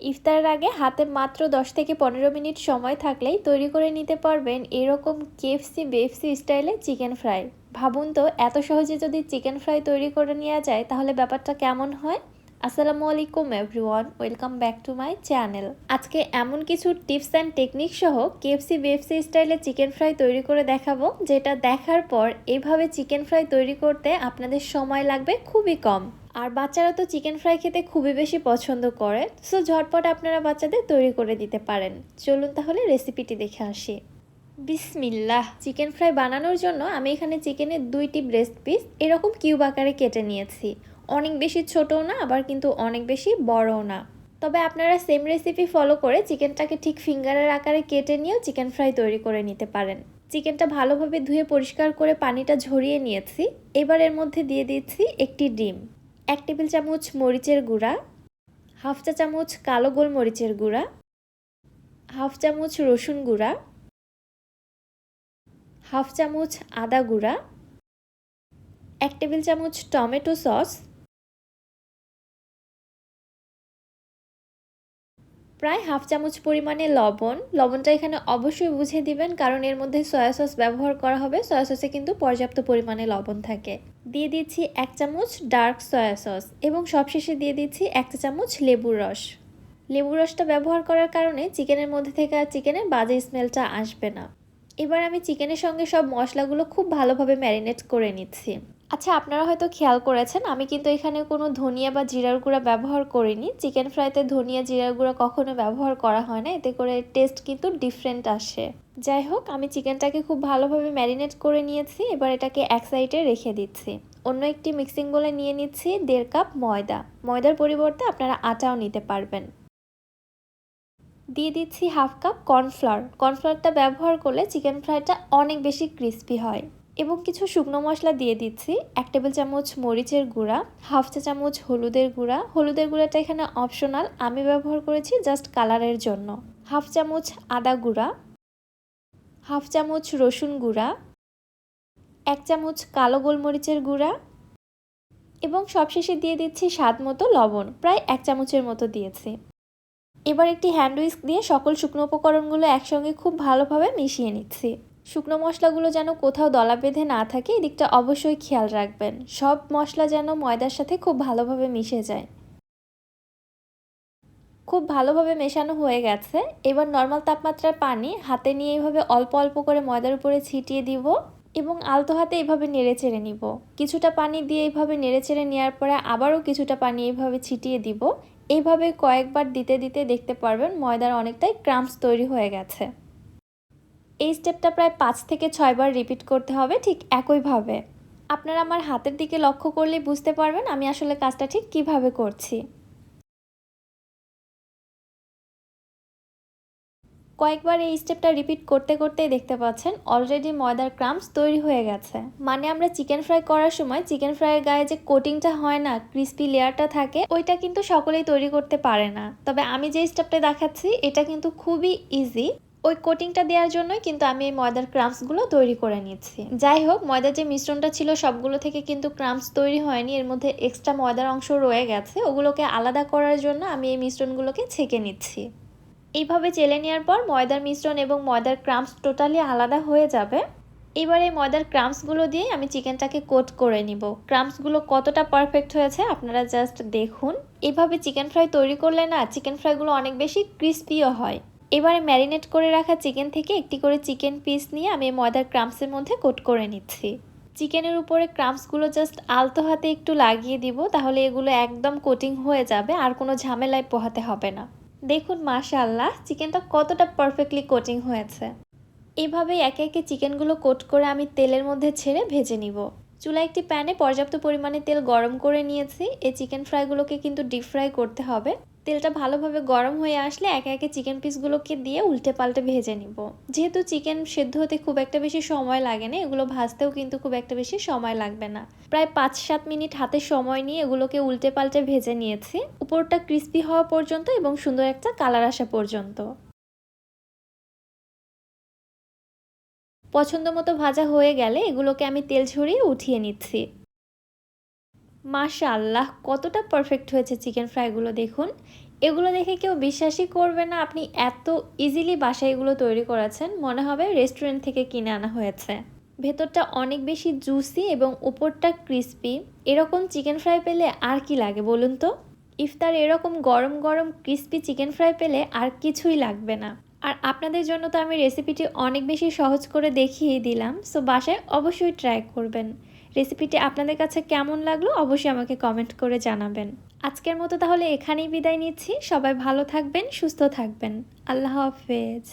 ইফতারের আগে হাতে মাত্র দশ থেকে পনেরো মিনিট সময় থাকলেই তৈরি করে নিতে পারবেন এরকম কেএফসি, বেএফসি স্টাইলে চিকেন ফ্রাই। ভাবুন তো, এত সহজে যদি চিকেন ফ্রাই তৈরি করে নেওয়া যায়, তাহলে ব্যাপারটা কেমন হয়? আসসালামু আলাইকুম, everyone. Welcome back to my channel. আজকে এমন কিছু টিপস অ্যান্ড টেকনিক সহ কেএফসি, বিএফসি স্টাইলে চিকেন ফ্রাই তৈরি করে দেখাবো, যেটা দেখার পর এভাবে চিকেন ফ্রাই তৈরি করতে আপনাদের সময় লাগবে খুবই কম। আর বাচ্চারা তো চিকেন ফ্রাই খেতে খুবই বেশি পছন্দ করে, সো ঝটপট আপনারা বাচ্চাদের তৈরি করে দিতে পারেন। চলুন তাহলে রেসিপিটি দেখে আসি। বিসমিল্লাহ! চিকেন ফ্রাই বানানোর জন্য আমি এখানে চিকেনের দুইটি ব্রেস্ট পিস এরকম কিউব আকারে কেটে নিয়েছি। অনেক বেশি ছোটও না, আবার কিন্তু অনেক বেশি বড়ও না। তবে আপনারা সেম রেসিপি ফলো করে চিকেনটাকে ঠিক ফিঙ্গারের আকারে কেটে নিয়েও চিকেন ফ্রাই তৈরি করে নিতে পারেন। চিকেনটা ভালোভাবে ধুয়ে পরিষ্কার করে পানিটা ঝরিয়ে নিয়েছি। এবার এর মধ্যে দিয়ে দিচ্ছি একটি ডিম। এক টেবিল চামচ মরিচের গুঁড়া, হাফ চা চামচ কালো গোল মরিচের গুঁড়া, হাফ চামচ রসুন গুঁড়া, হাফ চামচ আদা গুঁড়া, এক টেবিল চামচ টমেটো সস প্রায় হাফ চামচ পরিমাণে লবণ। লবণটা এখানে অবশ্যই বুঝে দিবেন, কারণ এর মধ্যে সয়া সস ব্যবহার করা হবে। সয়া সসে কিন্তু পর্যাপ্ত পরিমাণে লবণ থাকে। দিয়ে দিচ্ছি এক চামচ ডার্ক সয়া সস এবং সবশেষে দিয়ে দিচ্ছি এক চামচ লেবুর রস। লেবুর রসটা ব্যবহার করার কারণে চিকেনের মধ্যে থেকে আর চিকেনের বাজে স্মেলটা আসবে না। এবার আমি চিকেনের সঙ্গে সব মশলাগুলো খুব ভালোভাবে ম্যারিনেট করে নিচ্ছি। আচ্ছা আপনারা হয়তো খেয়াল করেছেন, আমি কিন্তু এখানে কোনো ধনিয়া বা জিরার গুঁড়া ব্যবহার করিনি। চিকেন ফ্রাইতে ধনিয়া, জিরার গুঁড়া কখনো ব্যবহার করা হয় না, এতে করে টেস্ট কিন্তু ডিফারেন্ট আসে। যাই হোক, আমি চিকেনটাকে খুব ভালোভাবে ম্যারিনেট করে নিয়েছি, এবার এটাকে এক সাইডে রেখে দিচ্ছি। অন্য একটি মিক্সিং বলে নিয়ে নিচ্ছি দেড় কাপ ময়দা। ময়দার পরিবর্তে আপনারা আটাও নিতে পারবেন। দিয়ে দিচ্ছি হাফ কাপ কর্নফ্লাওয়ার কর্নফ্লাওয়ারটা ব্যবহার করলে চিকেন ফ্রাইটা অনেক বেশি ক্রিস্পি হয়। এবং কিছু শুকনো মশলা দিয়ে দিচ্ছি। এক টেবিল চামচ মরিচের গুঁড়া, হাফ চা চামচ হলুদের গুঁড়া। হলুদের গুঁড়াটা এখানে অপশনাল আমি ব্যবহার করেছি জাস্ট কালারের জন্য। হাফ চামচ আদা গুঁড়া, হাফ চামচ রসুন গুঁড়া, এক চামচ কালো গোলমরিচের গুঁড়া এবং সবশেষে দিয়ে দিচ্ছি স্বাদ মতো লবণ, প্রায় এক চামচের মতো দিয়েছি। এবার একটি হ্যান্ড উইস্ক দিয়ে সকল শুকনো উপকরণগুলো একসঙ্গে খুব ভালোভাবে মিশিয়ে নিচ্ছি। শুকনো মশলাগুলো যেন কোথাও দলা বেঁধে না থাকে এদিকটা অবশ্যই খেয়াল রাখবেন। সব মশলা যেন ময়দার সাথে খুব ভালোভাবে মিশে যায়। খুব ভালোভাবে মেশানো হয়ে গেছে। এবার নর্মাল তাপমাত্রার পানি হাতে নিয়ে এইভাবে অল্প অল্প করে ময়দার উপরে ছিটিয়ে দিব এবং আলতো হাতে এইভাবে নেড়ে চেড়ে নিব। কিছুটা পানি দিয়ে এইভাবে নেড়ে চেড়ে নেওয়ার পরে আবারও কিছুটা পানি এইভাবে ছিটিয়ে দিব। এইভাবে কয়েকবার দিতে দিতে দেখতে পারবেন ময়দার অনেকটাই ক্রামস তৈরি হয়ে গেছে। এই স্টেপটা প্রায় পাঁচ থেকে ছয়বার রিপিট করতে হবে, ঠিক একইভাবে। আপনারা আমার হাতের দিকে লক্ষ্য করলে বুঝতে পারবেন আমি আসলে কাজটা ঠিক কীভাবে করছি। কয়েকবার এই স্টেপটা রিপিট করতে করতেই দেখতে পাচ্ছেন অলরেডি ময়দার ক্রামস তৈরি হয়ে গেছে। মানে আমরা চিকেন ফ্রাই করার সময় চিকেন ফ্রাইয়ের গায়ে যে কোটিংটা হয় না ক্রিস্পি লেয়ারটা থাকে, ওইটা কিন্তু সকলেই তৈরি করতে পারে না। তবে আমি যে স্টেপটা দেখাচ্ছি, এটা কিন্তু খুবই ইজি ওই কোটিংটা দেওয়ার জন্যই কিন্তু আমি এই ময়দার ক্রামসগুলো তৈরি করে নিচ্ছি যাই হোক ময়দার যে মিশ্রণটা ছিল সবগুলো থেকে কিন্তু ক্রামস তৈরি হয়নি, এর মধ্যে এক্সট্রা ময়দার অংশ রয়ে গেছে, ওগুলোকে আলাদা করার জন্য আমি এই মিশ্রণগুলোকে ছেঁকে নিচ্ছি। এইভাবে চেলে নেওয়ার পর ময়দার মিশ্রণ এবং ময়দার ক্রামস টোটালি আলাদা হয়ে যাবে। এবার এই ময়দার ক্রামসগুলো দিয়ে আমি চিকেনটাকে কোট করে নিব। ক্রামসগুলো কতটা পারফেক্ট হয়েছে আপনারা জাস্ট দেখুন। এভাবে চিকেন ফ্রাই তৈরি করলে না, চিকেন ফ্রাইগুলো অনেক বেশি ক্রিস্পিও হয়। এবারে ম্যারিনেট করে রাখা চিকেন থেকে একটি করে চিকেন পিস নিয়ে আমি ময়দার ক্রামসের মধ্যে কোট করে নিচ্ছি। চিকেনের উপরে ক্রামসগুলো জাস্ট আলতো হাতে একটু লাগিয়ে দিব, তাহলে এগুলো একদম কোটিং হয়ে যাবে, আর কোনো ঝামেলায় পোহাতে হবে না। দেখুন মাশাল্লাহ চিকেনটা কতটা পারফেক্টলি কোটিং হয়েছে। এভাবে একে একে চিকেনগুলো কোট করে আমি তেলের মধ্যে ছেড়ে ভেজে নিব। চুলা একটি প্যানে পর্যাপ্ত পরিমাণে তেল গরম করে নিয়েছি। এই চিকেন ফ্রাইগুলোকে কিন্তু ডিপ ফ্রাই করতে হবে। তেলটা ভালোভাবে গরম হয়ে আসলে একে একে চিকেন পিসগুলোকে দিয়ে উল্টে পাল্টে ভেজে নিব। যেহেতু চিকেন সেদ্ধ হতে খুব একটা বেশি সময় লাগে না, এগুলো ভাজতেও কিন্তু খুব একটা বেশি সময় লাগবে না। প্রায় পাঁচ সাত মিনিট হাতে সময় নিয়ে এগুলোকে উল্টে পাল্টে ভেজে নিয়েছি। উপরটা ক্রিস্পি হওয়া পর্যন্ত এবং সুন্দর একটা কালার আসা পর্যন্ত। পছন্দ মতো ভাজা হয়ে গেলে এগুলোকে আমি তেল ঝরিয়ে উঠিয়ে নিচ্ছি। মাশা আল্লাহ কতটা পারফেক্ট হয়েছে চিকেন ফ্রাইগুলো দেখুন। এগুলো দেখে কেউ বিশ্বাসই করবে না আপনি এত ইজিলি বাসায় এগুলো তৈরি করেছেন, মনে হবে রেস্টুরেন্ট থেকে কিনে আনা হয়েছে। ভেতরটা অনেক বেশি জুসি এবং উপরটা ক্রিস্পি এরকম চিকেন ফ্রাই পেলে আর কি লাগে বলুন তো? ইফতার এরকম গরম গরম ক্রিস্পি চিকেন ফ্রাই পেলে আর কিছুই লাগবে না। আর আপনাদের জন্য তো আমি রেসিপিটি অনেক বেশি সহজ করে দেখিয়ে দিলাম সো বাসায় অবশ্যই ট্রাই করবেন। রেসিপিটি আপনাদের কাছে কেমন লাগল অবশ্যই আমাকে কমেন্ট করে জানাবেন। আজকের মতো তাহলে এখানেই বিদায় নিচ্ছি। সবাই ভালো থাকবেন, সুস্থ থাকবেন। আল্লাহ হাফেজ।